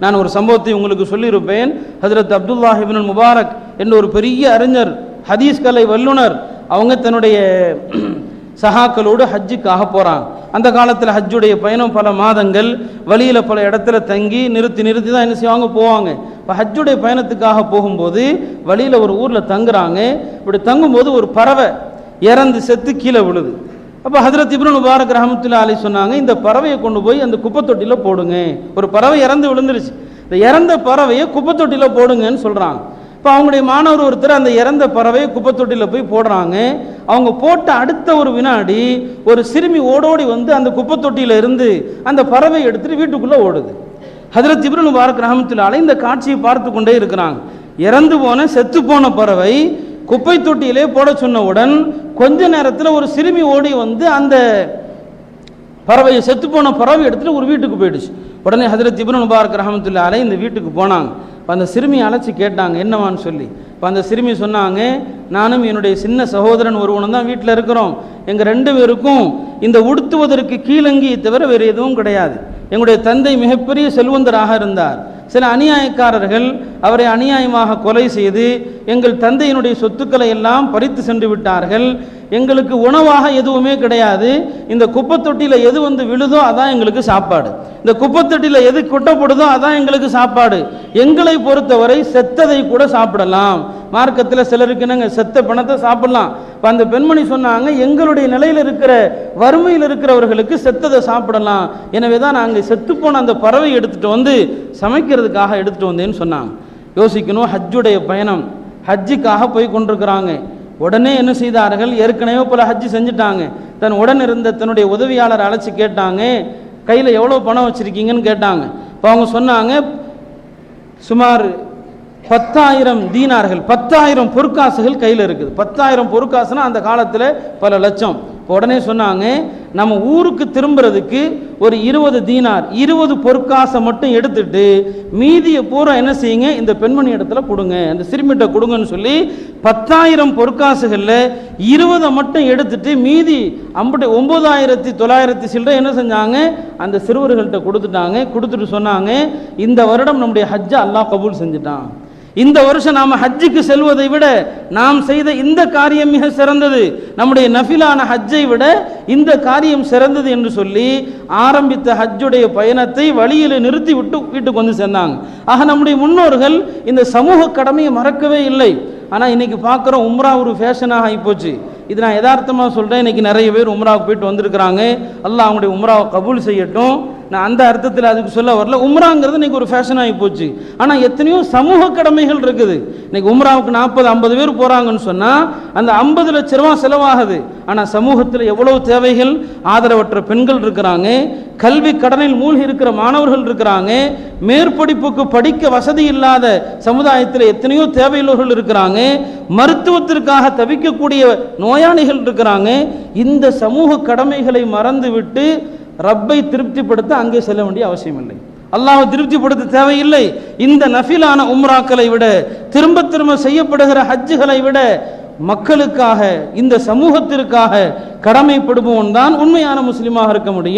நான் ஒரு சம்பவத்தை உங்களுக்கு சொல்லியிருப்பேன். ஹசரத் அப்துல்லாஹிபின் முபாரக் என்ற ஒரு பெரிய அறிஞர் ஹதீஸ் கலை வல்லுனர் அவங்க தன்னுடைய சஹாக்களோடு ஹஜ்ஜுக்காக போகிறாங்க அந்த காலத்தில் ஹஜ்ஜுடைய பயணம் பல மாதங்கள் வழியில் பல இடத்துல தங்கி நிறுத்தி நிறுத்தி தான் என்ன செய்வாங்க? போவாங்க. இப்போ ஹஜ்ஜுடைய பயணத்துக்காக போகும்போது வழியில் ஒரு ஊரில் தங்குறாங்க. இப்படி தங்கும்போது ஒரு பறவை இறந்து செத்து கீழே விழுது. அப்போ ஹசரத் இப்னு முபாரக் ரஹமத்துல்லா அலி சொன்னாங்க இந்த பறவையை கொண்டு போய் அந்த குப்பை தொட்டியில் போடுங்க. ஒரு பறவை இறந்து விழுந்துருச்சு. இந்த இறந்த பறவையை குப்பை தொட்டியில் போடுங்கன்னு சொல்கிறாங்க இப்போ அவங்களுடைய மாணவர் ஒருத்தர் அந்த இறந்த பறவையை குப்பை தொட்டியில் போய் போடுறாங்க. அவங்க போட்ட அடுத்த ஒரு வினாடி ஒரு சிறுமி ஓடோடி வந்து அந்த குப்பை தொட்டியில் இருந்து அந்த பறவை எடுத்துகிட்டு வீட்டுக்குள்ளே ஓடுது. ஹதரத் இப்னு முபாரக் ரஹமத்துல்லாலே இந்த காட்சியை பார்த்து கொண்டே இருக்கிறாங்க. இறந்து போன செத்து போன பறவை குப்பை தொட்டியிலே போட சொன்னவுடன் கொஞ்ச நேரத்தில் ஒரு சிறுமி ஓடி வந்து அந்த பறவையை செத்து போன பறவை எடுத்துகிட்டு ஒரு வீட்டுக்கு போயிடுச்சு. உடனே ஹதரத் இப்னு முபாரக் ரஹமத்துல்லா அலை இந்த வீட்டுக்கு போனாங்க. இப்போ அந்த சிறுமியை அழைச்சி கேட்டாங்க என்னவான்னு சொல்லி. இப்போ அந்த சிறுமி சொன்னாங்க நானும் என்னுடைய சின்ன சகோதரன் ஒருவனும் தான் வீட்டில் இருக்கிறோம். எங்கள் ரெண்டு பேருக்கும் இந்த உடுத்துவதற்கு கீழங்கியை தவிர வேறு எதுவும் கிடையாது. எங்களுடைய தந்தை மிகப்பெரிய செல்வந்தராக இருந்தார். சில அநியாயக்காரர்கள் அவரை அநியாயமாக கொலை செய்து எங்கள் தந்தையினுடைய சொத்துக்களை எல்லாம் பறித்து சென்று விட்டார்கள். எங்களுக்கு உணவாக எதுவுமே கிடையாது. இந்த குப்பைத்தொட்டியில் எது வந்து விழுதோ அதான் எங்களுக்கு சாப்பாடு. இந்த குப்பை தொட்டியில் எது கொட்டப்படுதோ அதான் எங்களுக்கு சாப்பாடு. எங்களை பொறுத்தவரை செத்ததை கூட சாப்பிடலாம். மார்க்கத்தில் சிலருக்கு என்னங்க செத்த பணத்தை சாப்பிடலாம். இப்போ அந்த பெண்மணி சொன்னாங்க எங்களுடைய நிலையில் இருக்கிற வறுமையில் இருக்கிறவர்களுக்கு செத்ததை சாப்பிடலாம். எனவே தான் நாங்கள் செத்துப்போன அந்த பறவை எடுத்துட்டு வந்து சமைக்கிறதுக்காக எடுத்துகிட்டு வந்தேன்னு சொன்னாங்க. யோசிக்கணும் ஹஜ்ஜுடைய பயணம். ஹஜ்ஜுக்காக போய் கொண்டிருக்கிறாங்க. உடனே என்ன செய்தார்கள்? ஏற்கனவே பல ஹஜ்ஜு செஞ்சுட்டாங்க. தன் உடன் இருந்த தன்னுடைய உதவியாளர் அழைச்சி கேட்டாங்க கையில் எவ்வளோ பணம் வச்சுருக்கீங்கன்னு கேட்டாங்க. இப்போ அவங்க சொன்னாங்க சுமார் பத்தாயிரம் தீனார்கள் பத்தாயிரம் பொற்காசுகள் கையில் இருக்குது. பத்தாயிரம் பொற்காசுனா அந்த காலத்தில் பல லட்சம். உடனே சொன்னாங்க நம்ம ஊருக்கு திரும்புறதுக்கு ஒரு இருபது தீனார் இருபது பொற்காசை மட்டும் எடுத்துட்டு மீதியை பூரா என்ன செய்யுங்க இந்த பெண்மணி இடத்துல கொடுங்க அந்த சிறுமிட்ட கொடுங்கன்னு சொல்லி பத்தாயிரம் பொற்காசுகளில் இருபதை மட்டும் எடுத்துட்டு மீதி அம்பட்டு ஒம்பதாயிரத்தி தொள்ளாயிரத்தி சில்லறை என்ன செஞ்சாங்க அந்த சிறுவர்கள்ட்ட கொடுத்துட்டாங்க. கொடுத்துட்டு சொன்னாங்க இந்த வருடம் நம்முடைய ஹஜ்ஜை அல்லாஹ் கபூல் செஞ்சுட்டான். இந்த வருஷம் நாம் ஹஜ்ஜுக்கு செல்வதை விட நாம் செய்த இந்த காரியம் மிக சிறந்தது. நம்முடைய நஃபிலான ஹஜ்ஜை விட இந்த காரியம் சிறந்தது என்று சொல்லி ஆரம்பித்த ஹஜ்ஜுடைய பயணத்தை வழியில் நிறுத்தி விட்டு வீட்டுக்கு வந்து சேர்ந்தாங்க ஆக நம்முடைய முன்னோர்கள் இந்த சமூக கடமையை மறக்கவே இல்லை. ஆனால் இன்னைக்கு பார்க்குறோம் உம்ரா ஒரு ஃபேஷனாக ஆகிப்போச்சு. இது நான் யதார்த்தமாக சொல்கிறேன் இன்னைக்கு நிறைய பேர் உம்ராவுக்கு போயிட்டு வந்திருக்கிறாங்க. அல்லாஹ் அவங்களுடைய உம்ராவை கபூல் செய்யட்டும். நான் அந்த அர்த்தத்தில் அதுக்கு சொல்ல வரல. உம்ராங்கிறது இன்னைக்கு ஒரு ஃபேஷன் ஆகி போச்சு. ஆனால் எத்தனையோ சமூக கடமைகள் இருக்குது. இன்னைக்கு உம்ராவுக்கு நாற்பது ஐம்பது பேர் போகிறாங்கன்னு சொன்னால் அந்த ஐம்பது லட்ச ரூபா செலவாகுது. ஆனால் சமூகத்தில் எவ்வளவு தேவைகள்? ஆதரவற்ற பெண்கள் இருக்கிறாங்க. கல்வி கடனில் மூழ்கி இருக்கிற மாணவர்கள் இருக்கிறாங்க. மேற்படிப்புக்கு படிக்க வசதி இல்லாத சமுதாயத்தில் எத்தனையோ தேவையுள்ளவர்கள் இருக்கிறாங்க. மருத்துவத்திற்காக தவிக்கக்கூடிய நோயாளிகள் இருக்கிறாங்க. இந்த சமூக கடமைகளை மறந்துவிட்டு ரப்பை திருப்திப்படுத்த அங்கே செல்ல வேண்டிய அவசியம் இல்லை அல்லாஹ் திருப்திப்படுத்த தேவையில்லை. இந்த நஃபிலான உம்ராக்களை விட திரும்ப திரும்ப செய்யப்படுகிற ஹஜ்ஜுகளை விட மக்களுக்காக இந்த சமூகத்திற்காக கடமைப்படுபவன் தான் உண்மையான முஸ்லீமாக இருக்க முடியும்.